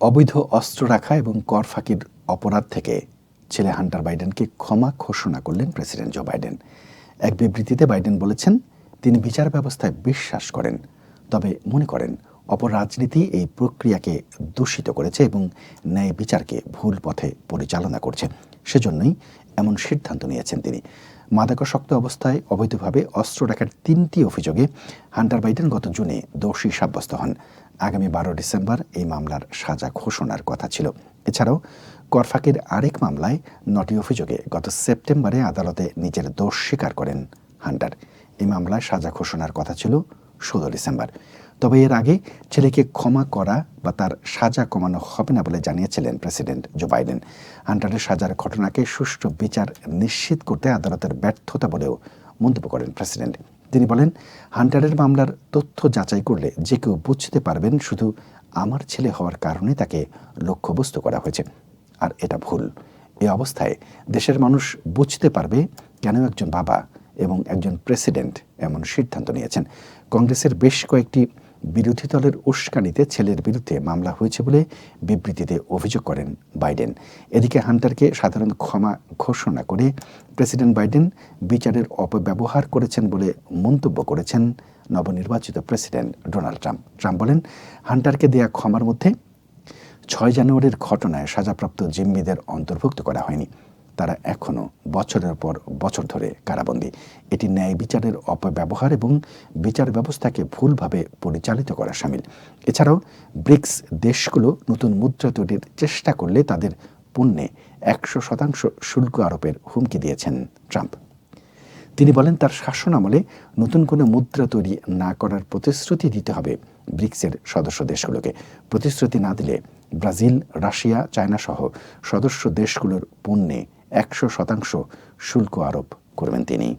অবৈধ অস্ত্র রাখা এবং কর ফাঁকির অপরাধ থেকে ছেলে হান্টার বাইডেনকে ক্ষমা ঘোষণা করলেন প্রেসিডেন্ট জো বাইডেন। এক বিবৃতিতে বাইডেন বলেছেন, তিনি বিচার ব্যবস্থায় বিশ্বাস করেন, তবে মনে করেন অপরাজনীতি এই প্রক্রিয়াকে দূষিত করেছে এবং ন্যায় বিচারকে ভুল পথে পরিচালনা করছে। সেজন্যই এমন সিদ্ধান্ত নিয়েছেন তিনি। মাদকাসক্ত অবস্থায় অবৈধভাবে অস্ত্র রাখার তিনটি অভিযোগে হান্টার বাইডেন গত জুনে দোষী সাব্যস্ত হন। আগামী বারো ডিসেম্বর এই মামলার সাজা ঘোষণার কথা ছিল। এছাড়াও করফাকের আরেক মামলায় নটি অভিযোগে গত সেপ্টেম্বরে আদালতে নিজের দোষ স্বীকার করেন হান্টার। এই মামলায় সাজা ঘোষণার কথা ছিল ষোলো ডিসেম্বর। তবে এর আগে ছেলেকে ক্ষমা করা বা তার সাজা কমানো হবে না বলে জানিয়েছিলেন প্রেসিডেন্ট জো বাইডেন। হান্টারের সাজার ঘটনাকে সুষ্ঠু বিচার নিশ্চিত করতে আদালতের ব্যর্থতা বলেও মন্তব্য করেন প্রেসিডেন্ট। তিনি বলেন হান্টারের মামলার তথ্য যাচাই করলে যে কেউ বুঝতে পারবেন শুধু আমার ছেলে হওয়ার কারণে তাকে লক্ষ্যবস্তু করা হয়েছে। আর এটা ভুল। এ অবস্থায় দেশের মানুষ বুঝতে পারবে কেন একজন বাবা এবং একজন প্রেসিডেন্ট এমন সিদ্ধান্ত নিয়েছেন। কংগ্রেসের বেশ কয়েকটি বিরোধী দলের উস্কানিতে ছেলের বিরুদ্ধে মামলা হয়েছে বলে বিবৃতিতে অভিযোগ করেন বাইডেন। এদিকে হান্টারকে সাধারণ ক্ষমা ঘোষণা করে প্রেসিডেন্ট বাইডেন বিচারের অপব্যবহার করেছেন বলে মন্তব্য করেছেন নবনির্বাচিত প্রেসিডেন্ট ডোনাল্ড ট্রাম্প। ট্রাম্প বলেন, হান্টারকে দেয়া ক্ষমার মধ্যে ছয় জানুয়ারির ঘটনায় সাজাপ্রাপ্ত জিম্মিদের অন্তর্ভুক্ত করা হয়নি। তারা এখনও বছরের পর বছর ধরে কারাবন্দী। এটি ন্যায় বিচারের অপব্যবহার এবং বিচার ব্যবস্থাকে ভুলভাবে পরিচালিত করা সামিল। এছাড়াও ব্রিক্স দেশগুলো নতুন মুদ্রা তৈরির চেষ্টা করলে তাদের পণ্যে একশো শতাংশ শুল্ক আরোপের হুমকি দিয়েছেন ট্রাম্প। তিনি বলেন, তার শাসন আমলে নতুন কোনো মুদ্রা তৈরি না করার প্রতিশ্রুতি দিতে হবে ব্রিক্সের সদস্য দেশগুলোকে। প্রতিশ্রুতি না দিলে ব্রাজিল, রাশিয়া, চায়না সহ সদস্য দেশগুলোর পণ্যে একশো শতাংশ শুল্ক আরোপ করবেন তিনি।